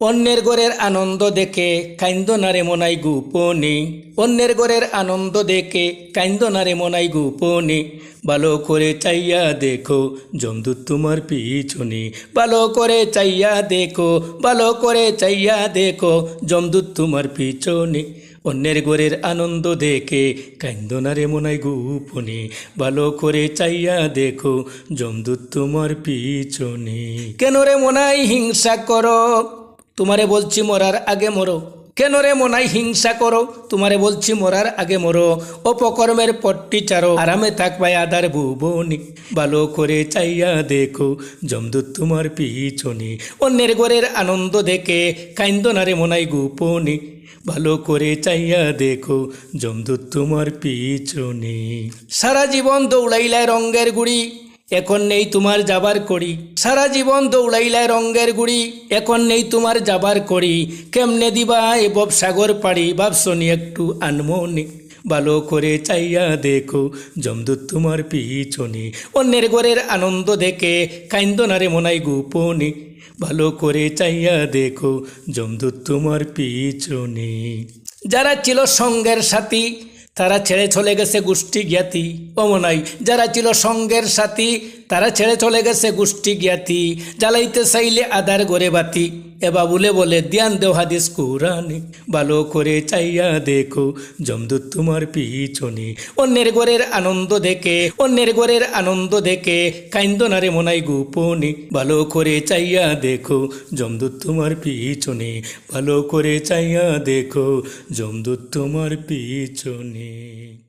অন্যের ঘরের আনন্দ দেখে কাইন্দ নারে মনাই গোপনে। অন্যের ঘরের আনন্দ দেখে কাইন্দ নারে মনাই গোপনে। ভালো করে চাইয়া দেখো জমদূত তোমার পিছনে। ভালো করে চাইয়া দেখো, ভালো করে চাইয়া দেখো জমদূত তোমার পিছনে। অন্যের ঘরের আনন্দ দেখে কান্দনারে মনাই গোপনে। ভালো করে চাইয়া দেখো জমদূত তোমার পিছনে। কেন রে মনাই হিংসা করো? তোমারে বলছি মরার আগে মরো। কেন রে মনাই হিংসা করো? তোমারে বলছি মরার আগে মরো। অপকর্মের পট্টি চারো। আরামে থাকবাই আদার ভুবনি ভালো করে চাইয়া দেখো জমদূত তোমার পিছনে। অন্যের ঘরের আনন্দ দেখে কাইন্দনারে মনাই গোপনে। ভালো করে চাইয়া দেখো জমদূত তোমার পিছনে। সারা জীবন দৌড়াইলায় রঙ্গের গুড়ি। এখন নেই তোমার যাবার করি সারা জীবন দৌড়াইলায় রঙ্গের গুড়ি। এখন নেই তোমার যাবার করি কেমনে দিবা এ সাগর পাড়ি? ভাবছনি একটু আনমনে। ভালো করে চাইয়া দেখো জমদূত তোমার পিছনে। অন্যের ঘরের আনন্দ দেখে কাইন্দনারে মনাই গোপনে। ভালো করে চাইয়া দেখো জমদূত তোমার পিছনে। যারা ছিল সঙ্গের সাথী তারা ছেড়ে চলে গেছে গোষ্ঠী জ্ঞাতি। অমনাই যারা ছিল সঙ্গের সাথী, তারা ছেড়ে চলে গেছে গোষ্ঠী জ্ঞাতি। জ্বালাইতে চাইলে আদার গড়ে বাতি। এবা বলে বলে, ধ্যান দেও হাদিস কুরানে ভালো করে চাইয়া দেখো জমদূত তোমার পিছনে। অন্যের ঘরের আনন্দ দেখে, অন্যের ঘরের আনন্দ দেখে কাইন্দ কাইন্দনারে মনাই গোপনে। ভালো করে চাইয়া দেখো জমদূত তোমার পিছনে। ভালো করে চাইয়া দেখো জমদূত তোমার পিছনে।